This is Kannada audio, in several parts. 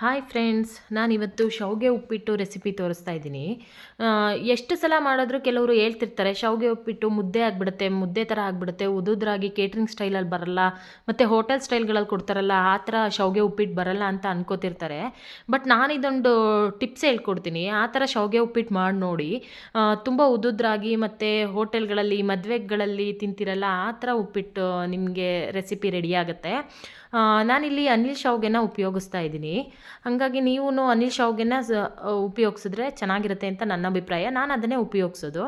ಹಾಯ್ ಫ್ರೆಂಡ್ಸ್ ನಾನಿವತ್ತು ಶಾವಿಗೆ ಉಪ್ಪಿಟ್ಟು ರೆಸಿಪಿ ತೋರಿಸ್ತಾ ಇದ್ದೀನಿ. ಎಷ್ಟು ಸಲ ಮಾಡಿದ್ರು ಕೆಲವರು ಹೇಳ್ತಿರ್ತಾರೆ ಶಾವಿಗೆ ಉಪ್ಪಿಟ್ಟು ಮುದ್ದೆ ಆಗಿಬಿಡುತ್ತೆ, ಮುದ್ದೆ ಥರ ಆಗಿಬಿಡುತ್ತೆ, ಉದುದ್ರಾಗಿ ಕೇಟ್ರಿಂಗ್ ಸ್ಟೈಲಲ್ಲಿ ಬರಲ್ಲ, ಮತ್ತು ಹೋಟೆಲ್ ಸ್ಟೈಲ್ಗಳಲ್ಲಿ ಕೊಡ್ತಾರಲ್ಲ, ಆ ಥರ ಶಾವಿಗೆ ಉಪ್ಪಿಟ್ಟು ಬರಲ್ಲ ಅಂತ ಅನ್ಕೋತಿರ್ತಾರೆ. ಬಟ್ ನಾನು ಇದೊಂದು ಟಿಪ್ಸ್ ಹೇಳ್ಕೊಡ್ತೀನಿ, ಆ ಥರ ಶಾವಿಗೆ ಉಪ್ಪಿಟ್ಟು ಮಾಡಿ ನೋಡಿ. ತುಂಬ ಉದುದ್ರಾಗಿ ಮತ್ತು ಹೋಟೆಲ್ಗಳಲ್ಲಿ ಮದುವೆಗಳಲ್ಲಿ ತಿಂತಿರಲ್ಲ, ಆ ಥರ ಉಪ್ಪಿಟ್ಟು ನಿಮಗೆ ರೆಸಿಪಿ ರೆಡಿ ಆಗುತ್ತೆ. ನಾನಿಲ್ಲಿ ಅನಿಲ್ ಶಾವ್ಗೆನ ಉಪಯೋಗಿಸ್ತಾ ಇದ್ದೀನಿ. ಹಾಗಾಗಿ ನೀವು ಅನಿಲ್ ಶಾವ್ಗೆನ ಉಪಯೋಗಿಸಿದ್ರೆ ಚೆನ್ನಾಗಿರುತ್ತೆ ಅಂತ ನನ್ನ ಅಭಿಪ್ರಾಯ. ನಾನು ಅದನ್ನೇ ಉಪಯೋಗಿಸೋದು.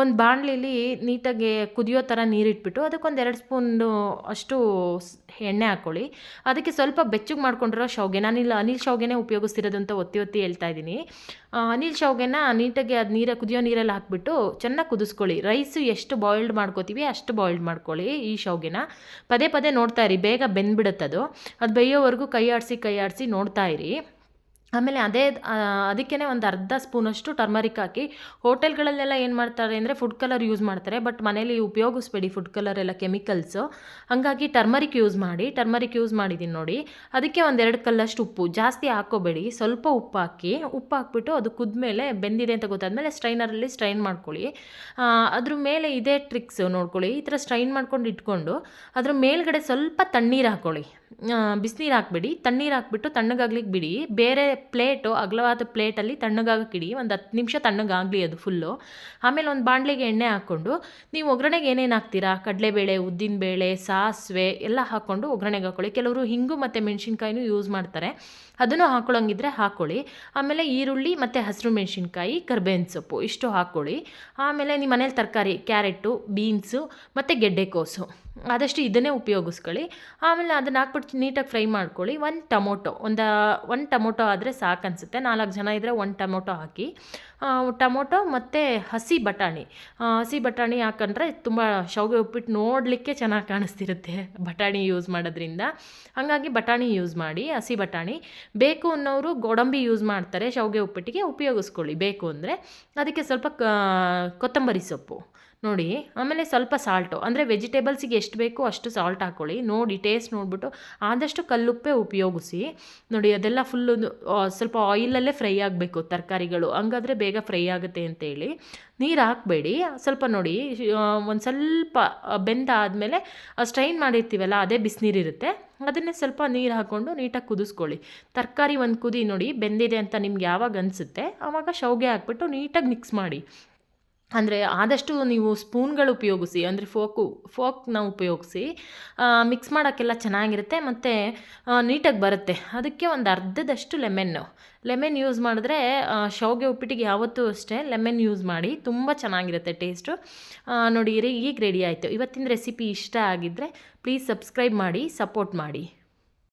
ಒಂದು ಬಾಣಲಿಲಿ ನೀಟಾಗಿ ಕುದಿಯೋ ಥರ ನೀರಿಟ್ಬಿಟ್ಟು ಅದಕ್ಕೊಂದು ಎರಡು ಸ್ಪೂನು ಅಷ್ಟು ಎಣ್ಣೆ ಹಾಕ್ಕೊಳ್ಳಿ ಅದಕ್ಕೆ ಸ್ವಲ್ಪ ಬೆಚ್ಚಗೆ ಮಾಡ್ಕೊಂಡಿರೋ ಶಾವ್ಗೆ ಇಲ್ಲಿ ಅನಿಲ್ ಶಾವ್ಗೆನೇ ಉಪಯೋಗಿಸ್ತಿರೋದು ಅಂತ ಒತ್ತಿ ಒತ್ತಿ ಹೇಳ್ತಾ ಇದ್ದೀನಿ. ಅನಿಲ್ ಶಾವ್ಗೆನ ನೀಟಾಗಿ ಅದು ನೀರ, ಕುದಿಯೋ ನೀರಲ್ಲಿ ಹಾಕ್ಬಿಟ್ಟು ಚೆನ್ನಾಗಿ ಕುದಿಸ್ಕೊಳ್ಳಿ. ರೈಸು ಎಷ್ಟು ಬಾಯ್ಲ್ಡ್ ಮಾಡ್ಕೋತೀವಿ ಅಷ್ಟು ಬಾಯ್ಲ್ಡ್ ಮಾಡ್ಕೊಳ್ಳಿ ಈ ಶಾವ್ಗೆನ. ಪದೇ ಪದೇ ನೋಡ್ತಾ ಇರಿ, ಬೇಗ ಬೆಂದ್ಬಿಡುತ್ತದು ಅದು ಬೇಯೋವರೆಗೂ ಕೈ ಆಡಿಸಿ ಕೈ ಆಡಿಸಿ ನೋಡ್ತಾ ಇರಿ. ಆಮೇಲೆ ಅದೇ ಅದಕ್ಕೇ ಒಂದು ಅರ್ಧ ಸ್ಪೂನಷ್ಟು ಟರ್ಮರಿಕ್ ಹಾಕಿ, ಹೋಟೆಲ್ಗಳಲ್ಲೆಲ್ಲ ಏನು ಮಾಡ್ತಾರೆ ಅಂದರೆ ಫುಡ್ ಕಲರ್ ಯೂಸ್ ಮಾಡ್ತಾರೆ ಬಟ್ ಮನೇಲಿ ಉಪಯೋಗಿಸ್ಬೇಡಿ ಫುಡ್ ಕಲರ್ ಎಲ್ಲ ಕೆಮಿಕಲ್ಸು ಹಾಗಾಗಿ ಟರ್ಮರಿಕ್ ಯೂಸ್ ಮಾಡಿ ಟರ್ಮರಿಕ್ ಯೂಸ್ ಮಾಡಿದ್ದೀನಿ ನೋಡಿ. ಅದಕ್ಕೆ ಒಂದೆರಡು ಕಲ್ಲಷ್ಟು ಉಪ್ಪು, ಜಾಸ್ತಿ ಹಾಕೋಬೇಡಿ, ಸ್ವಲ್ಪ ಉಪ್ಪು ಹಾಕಿ, ಉಪ್ಪು ಹಾಕ್ಬಿಟ್ಟು ಅದು ಕುದ್ಮೇಲೆ ಬೆಂದಿದೆ ಅಂತ ಗೊತ್ತಾದಮೇಲೆ ಸ್ಟ್ರೈನರಲ್ಲಿ ಸ್ಟ್ರೈನ್ ಮಾಡ್ಕೊಳ್ಳಿ. ಅದ್ರ ಮೇಲೆ ಇದೇ ಟ್ರಿಕ್ಸ್ ನೋಡ್ಕೊಳ್ಳಿ, ಈ ಥರ ಸ್ಟ್ರೈನ್ ಮಾಡ್ಕೊಂಡು ಇಟ್ಕೊಂಡು, ಅದ್ರ ಮೇಲ್ಗಡೆ ಸ್ವಲ್ಪ ತಣ್ಣೀರು ಹಾಕ್ಕೊಳ್ಳಿ ಬಿಸಿನೀರು ಹಾಕ್ಬಿಡಿ, ತಣ್ಣೀರು ಹಾಕ್ಬಿಟ್ಟು ತಣ್ಣಗಾಗ್ಲಿಕ್ಕೆ ಬಿಡಿ, ಬೇರೆ ಪ್ಲೇಟು, ಅಗಲವಾದ ಪ್ಲೇಟಲ್ಲಿ ತಣ್ಣಗಾಗಕ್ಕಿಡಿ ಒಂದು ಹತ್ತು ನಿಮಿಷ ತಣ್ಣಗಾಗಲಿ ಅದು ಫುಲ್ಲು. ಆಮೇಲೆ ಒಂದು ಬಾಣಲೆಗೆ ಎಣ್ಣೆ ಹಾಕ್ಕೊಂಡು, ನೀವು ಒಗ್ಗರಣೆಗೆ ಏನೇನು ಹಾಕ್ತೀರಾ? ಕಡಲೆಬೇಳೆ ಉದ್ದಿನಬೇಳೆ ಸಾಸಿವೆ ಎಲ್ಲ ಹಾಕ್ಕೊಂಡು ಒಗ್ಗರಣೆಗೆ ಹಾಕ್ಕೊಳ್ಳಿ ಕೆಲವರು ಹಿಂಗು ಮತ್ತು ಮೆಣಸಿನ್ಕಾಯಿನೂ ಯೂಸ್ ಮಾಡ್ತಾರೆ. ಅದನ್ನು ಹಾಕ್ಕೊಳ್ಳೋಂಗಿದ್ರೆ ಹಾಕ್ಕೊಳ್ಳಿ ಆಮೇಲೆ ಈರುಳ್ಳಿ ಮತ್ತು ಹಸಿರು ಮೆಣಸಿನ್ಕಾಯಿ, ಕರ್ಬೇವಿನ ಸೊಪ್ಪು ಇಷ್ಟು ಹಾಕ್ಕೊಳ್ಳಿ ಆಮೇಲೆ ನಿಮ್ಮ ಮನೇಲಿ ತರಕಾರಿ, ಕ್ಯಾರೆಟು, ಬೀನ್ಸು ಮತ್ತು ಗೆಡ್ಡೆಕೋಸು ಆದಷ್ಟು ಇದನ್ನೇ ಉಪಯೋಗಿಸ್ಕೊಳ್ಳಿ. ಆಮೇಲೆ ಅದನ್ನ ಹಾಕ್ಬಿಟ್ಟು ನೀಟಾಗಿ ಫ್ರೈ ಮಾಡ್ಕೊಳ್ಳಿ. ಒಂದು ಟೊಮೊಟೊ, ಒಂದು ಒಂದು ಟೊಮೊಟೊ ಆದರೆ ಸಾಕು ಅನಿಸುತ್ತೆ ನಾಲ್ಕು ಜನ ಇದ್ದರೆ ಒಂದು ಟೊಮೊಟೊ ಹಾಕಿ. ಟೊಮೊಟೊ ಮತ್ತು ಹಸಿ ಬಟಾಣಿ. ಹಸಿ ಬಟಾಣಿ ಹಾಕೊಂಡ್ರೆ ತುಂಬ ಶಾವಿಗೆ ಉಪ್ಪಿಟ್ಟು ನೋಡಲಿಕ್ಕೆ ಚೆನ್ನಾಗಿ ಕಾಣಿಸ್ತಿರುತ್ತೆ ಬಟಾಣಿ ಯೂಸ್ ಮಾಡೋದ್ರಿಂದ. ಹಾಗಾಗಿ ಬಟಾಣಿ ಯೂಸ್ ಮಾಡಿ, ಹಸಿ ಬಟಾಣಿ. ಬೇಕು ಅನ್ನೋರು ಗೋಡಂಬಿ ಯೂಸ್ ಮಾಡ್ತಾರೆ ಶಾವಿಗೆ ಉಪ್ಪಿಟ್ಟಿಗೆ. ಉಪಯೋಗಿಸ್ಕೊಳ್ಳಿ. ಬೇಕು ಅಂದರೆ ಅದಕ್ಕೆ ಸ್ವಲ್ಪ ಕೊತ್ತಂಬರಿ ಸೊಪ್ಪು. ನೋಡಿ, ಆಮೇಲೆ ಸ್ವಲ್ಪ ಸಾಲ್ಟು ಅಂದರೆ ವೆಜಿಟೇಬಲ್ಸಿಗೆ ಎಷ್ಟು ಬೇಕೋ ಅಷ್ಟು ಸಾಲ್ಟ್ ಹಾಕ್ಕೊಳ್ಳಿ ನೋಡಿ ಟೇಸ್ಟ್ ನೋಡಿಬಿಟ್ಟು ಆದಷ್ಟು ಕಲ್ಲುಪ್ಪೆ ಉಪಯೋಗಿಸಿ. ನೋಡಿ, ಅದೆಲ್ಲ ಫುಲ್ಲು ಸ್ವಲ್ಪ ಆಯಿಲಲ್ಲೇ ಫ್ರೈ ಆಗಬೇಕು ತರಕಾರಿಗಳು. ಹಂಗಾದರೆ ಬೇಗ ಫ್ರೈ ಆಗುತ್ತೆ ಅಂತೇಳಿ ನೀರು ಹಾಕಬೇಡಿ. ಸ್ವಲ್ಪ ನೋಡಿ ಒಂದು ಸ್ವಲ್ಪ ಬೆಂದಾದಮೇಲೆ ಸ್ಟ್ರೈನ್ ಮಾಡಿರ್ತೀವಲ್ಲ, ಅದೇ ಬಿಸಿನೀರಿರುತ್ತೆ ಅದನ್ನೇ ಸ್ವಲ್ಪ ನೀರು ಹಾಕ್ಕೊಂಡು ನೀಟಾಗಿ ಕುದಿಸ್ಕೊಳ್ಳಿ. ತರಕಾರಿ ಒಂದು ಕುದಿ ನೋಡಿ, ಬೆಂದಿದೆ ಅಂತ ನಿಮ್ಗೆ ಯಾವಾಗ ಅನಿಸುತ್ತೆ ಆವಾಗ ಶೌಗೆ ಹಾಕ್ಬಿಟ್ಟು ನೀಟಾಗಿ ಮಿಕ್ಸ್ ಮಾಡಿ. ಅಂದರೆ ಆದಷ್ಟು ನೀವು ಸ್ಪೂನ್ಗಳು ಉಪಯೋಗಿಸಿ, ಅಂದರೆ ಫೋಕು, ಫೋಕ್ನ ಉಪಯೋಗಿಸಿ ಮಿಕ್ಸ್ ಮಾಡೋಕ್ಕೆಲ್ಲ ಚೆನ್ನಾಗಿರುತ್ತೆ ಮತ್ತು ನೀಟಾಗಿ ಬರುತ್ತೆ. ಅದಕ್ಕೆ ಒಂದು ಅರ್ಧದಷ್ಟು ಲೆಮೆನ್ನು. ಲೆಮೆನ್ ಯೂಸ್ ಮಾಡಿದ್ರೆ ಶಾವಿಗೆ ಉಪ್ಪಿಟ್ಟಿಗೆ ಯಾವತ್ತೂ ಅಷ್ಟೇ ಲೆಮೆನ್ ಯೂಸ್ ಮಾಡಿ ತುಂಬ ಚೆನ್ನಾಗಿರುತ್ತೆ ಟೇಸ್ಟು ನೋಡಿ ಈಗ ರೆಡಿ ಆಯಿತು. ಇವತ್ತಿನ ರೆಸಿಪಿ ಇಷ್ಟ ಆಗಿದ್ದರೆ ಪ್ಲೀಸ್ ಸಬ್ಸ್ಕ್ರೈಬ್ ಮಾಡಿ ಸಪೋರ್ಟ್ ಮಾಡಿ.